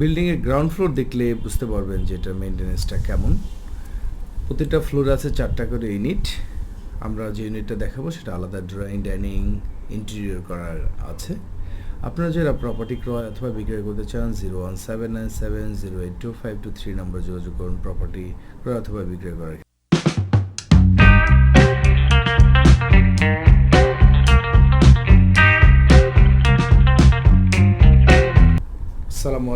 বিল্ডিংয়ের ground floor দেখলে বুঝতে পারবেন যে এটা মেনটেন্যান্সটা কেমন। প্রতিটা ফ্লোর আছে চারটা করে ইউনিট আমরা যে ইউনিটটা দেখাবো সেটা আলাদা ড্রয়িং ডাইনিং ইন্টেরিয়র করার আছে। আপনারা যারা প্রপার্টি ক্রয় অথবা বিক্রয় করতে চান zero one seven nine seven zero eight two five two three number যোগাযোগ করুন প্রপার্টি ক্রয় অথবা বিক্রয় করার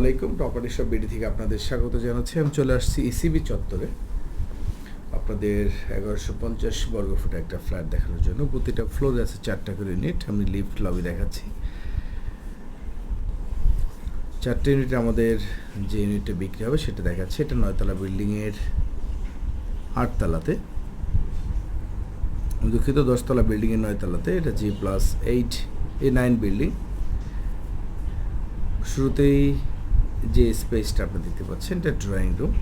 আলাইকুম সব বিডি থেকে আপনাদের স্বাগত জানাচ্ছি। আমি চলে আসছি ইসিবি চত্বরে। আপনাদের এগারোশো পঞ্চাশ বর্গ ফুট একটা ফ্ল্যাট দেখানোর জন্য। প্রতিটা ফ্লোরে আছে চারটা করে ইউনিট আমি লিফট লবি দেখাচ্ছি। চারটে ইউনিট আমাদের যে ইউনিটটা বিক্রি হবে সেটা দেখাচ্ছে। এটা নয়তলা বিল্ডিংয়ের আটতলাতে। দুঃখিত, দশতলা বিল্ডিংয়ের নয়তলাতে। এটা G plus eight, A nine building. শুরুতেই যে স্পেসটা আপনি দেখতে পাচ্ছেন, এটা ড্রয়িং রুম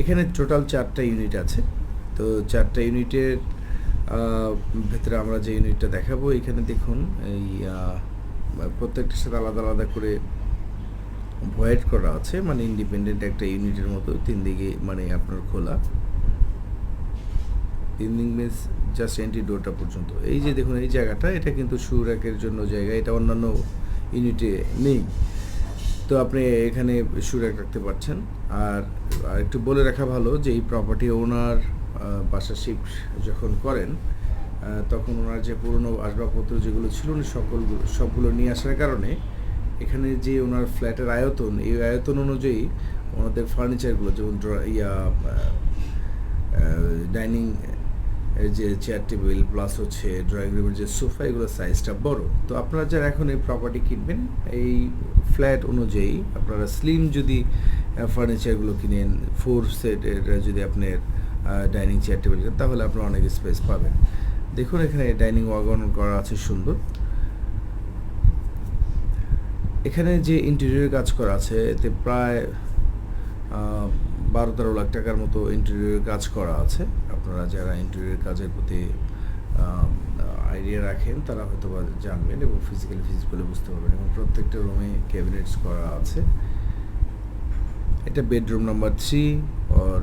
এখানে টোটাল চারটা ইউনিট আছে। তো চারটা ইউনিটের ভেতরে আমরা যে ইউনিটটা দেখাবো, এখানে দেখুন এই প্রত্যেকটার সাথে আলাদা আলাদা করে ভয়েড করা আছে। মানে ইন্ডিপেন্ডেন্ট একটা ইউনিটের মতো, তিন দিকে মানে আপনার খোলা। তিন দিক মিনস জাস্ট এন্ট্রি ডোরটা পর্যন্ত। এই যে দেখুন, এই জায়গাটা, এটা কিন্তু শু র্যাকের জন্য জায়গা, এটা অন্যান্য ইউনিটে নেই। তো আপনি এখানে র্যাক রাখতে পারছেন। আর একটু বলে রাখা ভালো যে এই প্রপার্টি ওনার বাসা শিফট যখন করেন তখন ওনার যে পুরনো আসবাবপত্র যেগুলো ছিল উনি সকলগুলো, সবগুলো নিয়ে আসার কারণে এখানে যে ওনার ফ্ল্যাটের আয়তন, এই আয়তন অনুযায়ী ওনাদের ফার্নিচারগুলো যেমন ইয়া ডাইনিং যে চেয়ার টেবিল প্লাস হচ্ছে ড্রয়িং রুমের যে সোফা এগুলোর সাইজটা বড়। তো আপনারা যারা এখন এই প্রপার্টি কিনবেন, এই ফ্ল্যাট অনুযায়ী আপনারা স্লিম যদি ফার্নিচারগুলো কিনেন ফোর সেটের যদি আপনার ডাইনিং চেয়ার টেবিল কেনেন, তাহলে আপনারা অনেক স্পেস পাবেন। দেখুন এখানে ডাইনিং ওয়াগন করা আছে সুন্দর। এখানে যে ইন্টেরিয়র কাজ করা আছে, এতে প্রায় বারো তেরো লাখ টাকার মতো ইন্টেরিয়র কাজ করা আছে। আপনারা যারা ইন্টেরিয়র কাজের প্রতি আইডিয়া রাখেন, তারা হয়তো বা জানবেন এবং ফিজিক্যালি ফিজিক্যালি বুঝতে পারবেন। এবং প্রত্যেকটা রুমে ক্যাবিনেটস করা আছে। এটা বেডরুম নাম্বার থ্রি ওর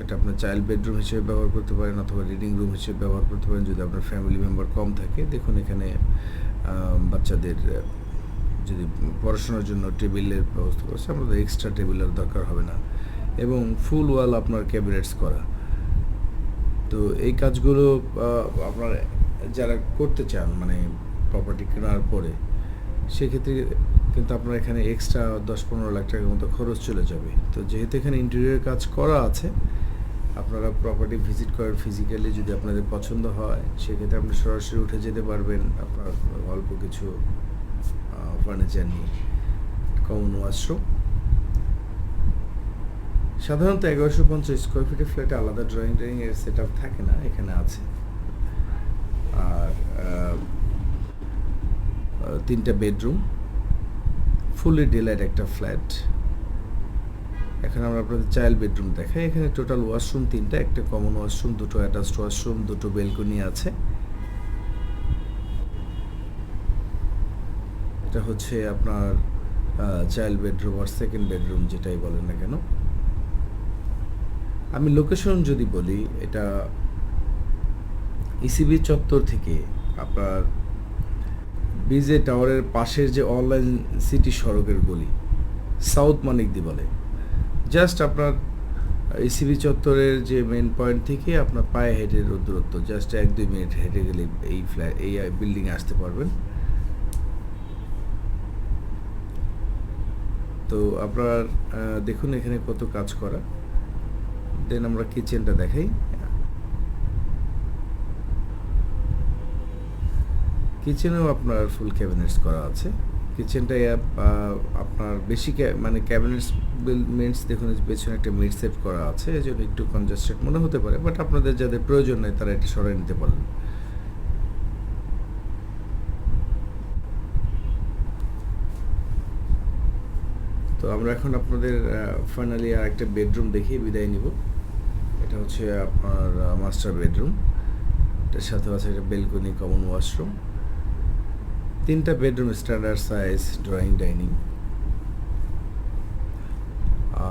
এটা আপনার চাইল্ড বেডরুম হিসেবে ব্যবহার করতে পারেন অথবা রিডিং রুম হিসেবে ব্যবহার করতে পারেন। যদি আপনার ফ্যামিলি মেম্বার কম থাকে, দেখুন এখানে বাচ্চাদের, যদি পড়াশোনার জন্য টেবিলের ব্যবস্থা করছে, আমাদের এক্সট্রা টেবিলের দরকার হবে না। এবং ফুল ওয়াল আপনার ক্যাবিনেটস করা। তো এই কাজগুলো আপনার যারা করতে চান মানে প্রপার্টি কেনার পরে, সেক্ষেত্রে কিন্তু আপনার এখানে এক্সট্রা দশ পনেরো লাখ টাকার মতো খরচ চলে যাবে। তো যেহেতু এখানে ইন্টেরিয়র কাজ করা আছে, আপনারা প্রপার্টি ভিজিট করেন ফিজিক্যালি যদি আপনাদের পছন্দ হয়, সেক্ষেত্রে আপনি সরাসরি উঠে যেতে পারবেন আপনার অল্প কিছু ফার্নিচার নিয়ে কমন ওয়াশরুম সাধারণত এগারোশো পঞ্চাশ স্কোয়ার ফিটের ফ্ল্যাটে আলাদা ড্রয়িং ড্রয়িং এর সেট থাকে না, এখানে আছে। তিনটা বেডরুম, ফুলি ডিলাইট একটা ফ্ল্যাট। এখন আমরা আপনাদের চাইল্ড বেডরুম দেখাই। এখানে টোটাল ওয়াশরুম তিনটা, একটা কমন ওয়াশরুম, দুটো অ্যাটাচড ওয়াশরুম, দুটো বেলকনি আছে। এটা হচ্ছে আপনার চাইল্ড বেডরুম আর সেকেন্ড বেডরুম যেটাই বলেন না কেন। আমি লোকেশন যদি বলি, এটা ইসিবি চত্বর থেকে আপনার বিজে টাওয়ারের পাশের যে অনলাইন সিটি সড়কের গলি, সাউথ মানিকদি বলে। জাস্ট আপনার ইসিবি চত্বরের যে মেন পয়েন্ট থেকে আপনার পায়ে হেঁটে দূরত্ব জাস্ট এক দুই মিনিট হেঁটে গেলে এই ফ্ল্যাট এই বিল্ডিংয়ে আসতে পারবেন। তো আপনার দেখুন এখানে কত কাজ করা। দেন আমরা কিচেনটা দেখাই। কিচেনেও আপনার ফুল ক্যাবিনেটস করা আছে। কিচেনটায় আপনার বেশি মানে ক্যাবিনেটস মিনস দেখুন পেছনে একটা মিড সেট করা আছে, এই জন্য একটু কনজাস্টেড মনে হতে পারে বাট আপনাদের যাদের প্রয়োজন নেই, তারা এটা সরাই নিতে পারেন। তো আমরা এখন আপনাদের ফাইনালি আর একটা বেডরুম দেখিয়ে বিদায় নিব। এটা হচ্ছে আপনার মাস্টার বেডরুম এটার সাথে আছে একটা বেলকনি কমন ওয়াশরুম তিনটা bedroom standard size drawing dining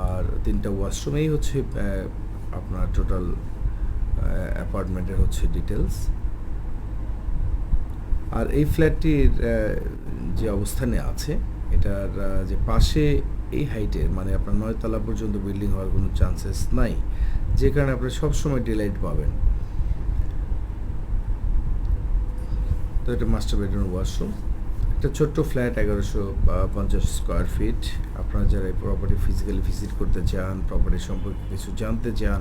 আর তিনটা ওয়াশরুমেই হচ্ছে আপনার টোটাল অ্যাপার্টমেন্টের হচ্ছে ডিটেলস আর এই ফ্ল্যাটটির যে অবস্থানে আছে, এটার যে পাশে এই হাইটের মানে আপনার নয়তলা পর্যন্ত বিল্ডিং হওয়ার কোনো চান্সেস নাই। যে কারণে আপনি সবসময় ডিলাইট পাবেন। তো এটা মাস্টার বেডরুম ওয়াশরুম একটা ছোট্ট ফ্ল্যাট এগারোশো পঞ্চাশ স্কোয়ার ফিট আপনারা যারা এই প্রপার্টি ফিজিক্যালি ভিজিট করতে চান প্রপার্টি সম্পর্কে কিছু জানতে চান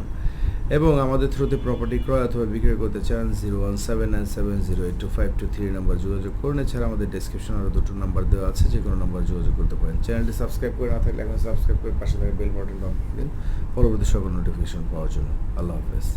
এবং আমাদের থ্রুতে প্রপার্টি ক্রয় অথবা বিক্রয় করতে চান zero one seven nine seven zero eight two five two three number যোগাযোগ করুন। এছাড়া আমাদের ডিসক্রিপশন আরও দুটো নাম্বার দেওয়া আছে, যে কোনো নাম্বার যোগাযোগ করতে পারেন। চ্যানেলটি সাবস্ক্রাইব করে না থাকলে এখন সাবস্ক্রাইব করে পাশে থাকা বেল বাটন দিন। পরবর্তী সকল নোটিফিকেশন পাওয়ার জন্য। আল্লাহ হাফেজ।